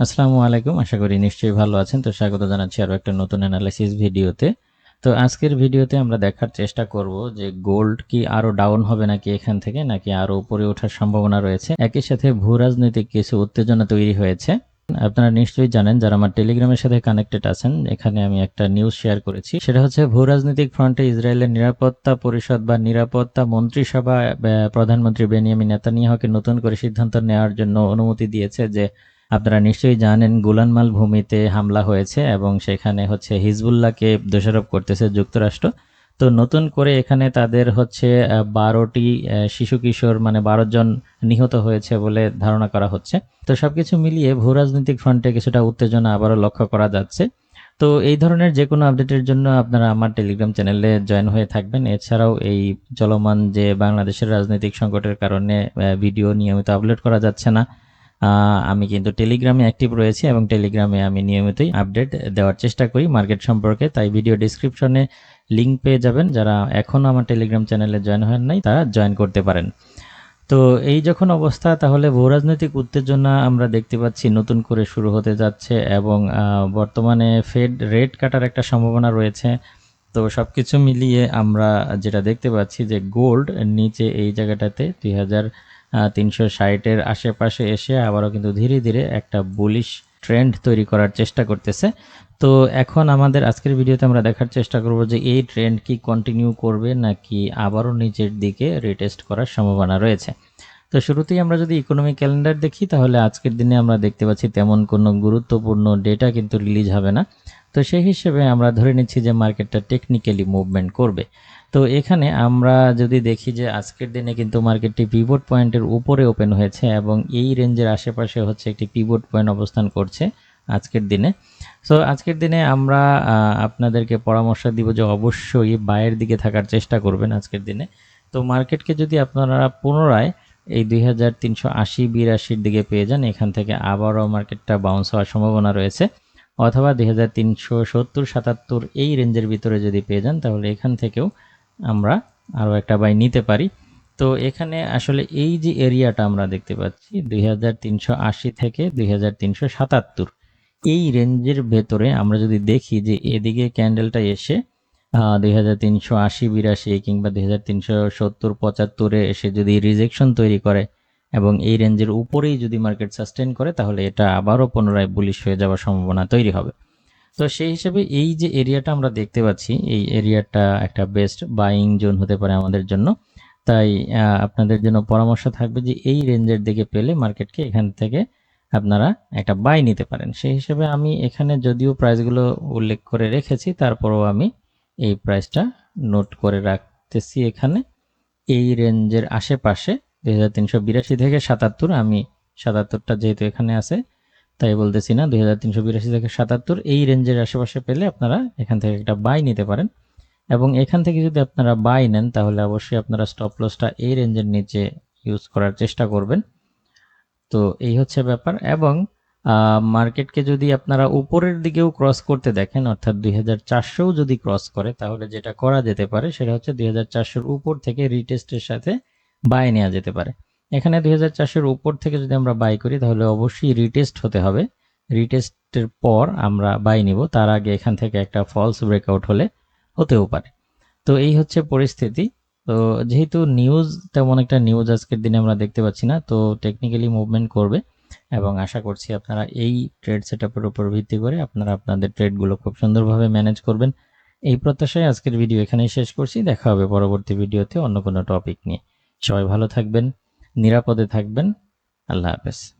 আসসালামু আলাইকুম, আশা করি নিশ্চয়ই ভালো আছেন। তো স্বাগত জানাচ্ছি আরও একটা নতুন অ্যানালাইসিস ভিডিওতে। তো আজকের ভিডিওতে আমরা দেখার চেষ্টা করব যে গোল্ড কি আরও ডাউন হবে নাকি এখান থেকে, নাকি আরও উপরে ওঠার সম্ভাবনা রয়েছে। একই সাথে ভূ রাজনৈতিক কিছু উত্তেজনা তৈরি হয়েছে। আপনারা নিশ্চয়ই জানেন যারা আমার টেলিগ্রামের সাথে কানেক্টেড আছেন, এখানে আমি একটা নিউজ শেয়ার করেছি। সেটা হচ্ছে ভূ রাজনৈতিক ফ্রন্টে ইসরায়েলের নিরাপত্তা পরিষদ বা নিরাপত্তা মন্ত্রিসভা প্রধানমন্ত্রী বেনিয়ামিন নেতানিয়াহুকে নতুন করে সিদ্ধান্ত নেওয়ার জন্য অনুমতি দিয়েছে যে আপনারা নিশ্চয়ই জানেন গুলানমাল ভূমিতে হামলা হয়েছে এবং সেখানে হচ্ছে হিজবুল্লাহকে দোষারোপ করতেছে যুক্তরাষ্ট্র। তো নতুন করে এখানে তাদের হচ্ছে বারোটি শিশু কিশোর মানে বারো জন নিহত হয়েছে বলে ধারণা করা হচ্ছে। তো সবকিছু মিলিয়ে ভূ রাজনৈতিক ফ্রন্টে কিছুটা উত্তেজনা আবারও লক্ষ্য করা যাচ্ছে। তো এই ধরনের যে কোনো আপডেটের জন্য আপনারা আমার টেলিগ্রাম চ্যানেলে জয়েন হয়ে থাকবেন। এছাড়াও এই চলমান যে বাংলাদেশের রাজনৈতিক সংকটের কারণে ভিডিও নিয়মিত আপলোড করা যাচ্ছে না। আমি কিন্তু টেলিগ্রামে অ্যাক্টিভ রয়েছি এবং টেলিগ্রামে আমি নিয়মিতই আপডেট দেওয়ার চেষ্টা করি মার্কেট সম্পর্কে। তাই ভিডিও ডিসক্রিপশনে লিঙ্ক পেয়ে যাবেন। যারা এখনও আমার টেলিগ্রাম চ্যানেলে জয়েন হন নাই, তারা জয়েন করতে পারেন। তো এই যখন অবস্থা, তাহলে ভূরাজনৈতিক উত্তেজনা আমরা দেখতে পাচ্ছি নতুন করে শুরু হতে যাচ্ছে এবং বর্তমানে ফেড রেট কাটার একটা সম্ভাবনা রয়েছে। তো সব কিছু মিলিয়ে আমরা যেটা দেখতে পাচ্ছি যে গোল্ড নিচে এই জায়গাটাতে দুই হাজার তিনশো ষাটের আশেপাশে এসে আবারও কিন্তু ধীরে ধীরে একটা বুলিশ ট্রেন্ড তৈরি করার চেষ্টা করতেছে। তো এখন আমাদের আজকের ভিডিওতে আমরা দেখার চেষ্টা করব যে এই ট্রেন্ড কি কন্টিনিউ করবে নাকি আবারও নিচের দিকে রিটেস্ট করার সম্ভাবনা রয়েছে। তো শুরুতেই আমরা যদি ইকোনমিক ক্যালেন্ডার দেখি, তাহলে আজকের দিনে আমরা দেখতে পাচ্ছি তেমন কোনো গুরুত্বপূর্ণ ডেটা কিন্তু রিলিজ হবে না। তো সেই হিসেবে আমরা ধরে নিচ্ছি যে মার্কেটটা টেকনিক্যালি মুভমেন্ট করবে। তো এখানে আমরা যদি দেখি যে আজকের দিনে কিন্তু মার্কেটটি পিভট পয়েন্টের উপরে ওপেন হয়েছে এবং এই রেঞ্জের আশেপাশে হচ্ছে একটি পিভট পয়েন্ট অবস্থান করছে আজকের দিনে। সো আজকের দিনে আমরা আপনাদেরকে পরামর্শ দিব যে অবশ্যই বায়ের দিকে থাকার চেষ্টা করবেন আজকের দিনে। তো মার্কেটকে যদি আপনারা পুনরায় এই দুই হাজার তিনশো আশি বিরাশির দিকে পেয়ে যান। এখান থেকে আবারও মার্কেটটা বাউন্স হওয়ার সম্ভাবনা রয়েছে। অথবা দুই হাজার তিনশো সত্তর সাতাত্তর এই রেঞ্জের ভিতরে যদি পেয়ে যান, তাহলে এখান থেকেও আমরা আরও একটা বাই নিতে পারি। তো এখানে আসলে এই যে এরিয়াটা আমরা দেখতে পাচ্ছি, দুই হাজার তিনশো আশি থেকে দুই হাজার তিনশো সাতাত্তর, এই রেঞ্জের ভেতরে আমরা যদি দেখি যে এদিকে ক্যান্ডেলটা এসে দুই হাজার তিনশো আশি, বিরাশি কিংবা দুই হাজার তিনশো সত্তর, পঁচাত্তরে এসে যদি রিজেকশন তৈরি করে এবং এই রেঞ্জের উপরেই যদি মার্কেট সাস্টেন করে, তাহলে এটা আবারও পুনরায় বুলিশ হয়ে যাওয়ার সম্ভাবনা তৈরি হবে। তো সেই হিসেবে এই যে এরিয়াটা আমরা দেখতে পাচ্ছি, এই এরিয়াটা একটা বেস্ট বাইং জোন হতে পারে আমাদের জন্য। তাই আপনাদের জন্য পরামর্শ থাকবে যে এই রেঞ্জের দিকে পেলে মার্কেটকে এখান থেকে আপনারা একটা বাই নিতে পারেন। সেই হিসেবে আমি এখানে যদিও প্রাইসগুলো উল্লেখ করে রেখেছি, তারপরেও আমি এই প্রাইসটা নোট করে রাখতেছি এখানে। এই রেঞ্জের আশেপাশে দুই হাজার তিনশো বিরাশি থেকে সাতাত্তর, আমি সাতাত্তরটা যেহেতু এখানে আছে, তাই বলতেছি না, দুই হাজার তিনশো বিরাশি থেকে সাতাত্তর, এই রেঞ্জের আশেপাশে পেলে আপনারা এখান থেকে একটা বাই নিতে পারেন। এবং এখান থেকে যদি আপনারা বাই নেন, তাহলে অবশ্যই আপনারা স্টপ লসটা এই রেঞ্জের নিচে ইউজ করার চেষ্টা করবেন। তো এই হচ্ছে ব্যাপার। এবং মার্কেটকে যদি আপনারা উপরের দিকেও ক্রস করতে দেখেন, অর্থাৎ দুই যদি ক্রস করে, তাহলে যেটা করা যেতে পারে, সেটা হচ্ছে দুই উপর থেকে রিটেস্টের সাথে বাই নেওয়া যেতে পারে। এখানে দুই হাজার উপর থেকে যদি আমরা বাই করি, তাহলে অবশ্যই রিটেস্ট হতে হবে। রিটেস্টের পর আমরা বাই নিব, তার আগে এখান থেকে একটা ফলস ব্রেকআউট হলে হতেও পারে। তো এই হচ্ছে পরিস্থিতি। তো যেহেতু নিউজ তেমন একটা নিউজ আজকের দিনে আমরা দেখতে পাচ্ছি না, তো টেকনিক্যালি মুভমেন্ট করবে। এবং আশা করছি আপনারা এই ট্রেড সেটআপের উপর ভিত্তি করে আপনারা আপনাদের ট্রেডগুলো খুব সুন্দরভাবে ম্যানেজ করবেন। এই প্রত্যাশায় আজকের ভিডিও এখানেই শেষ করছি। দেখা হবে পরবর্তী ভিডিওতে অন্য কোনো টপিক নিয়ে। সবাই ভালো থাকবেন, নিরাপদে থাকবেন। আল্লাহ হাফেজ।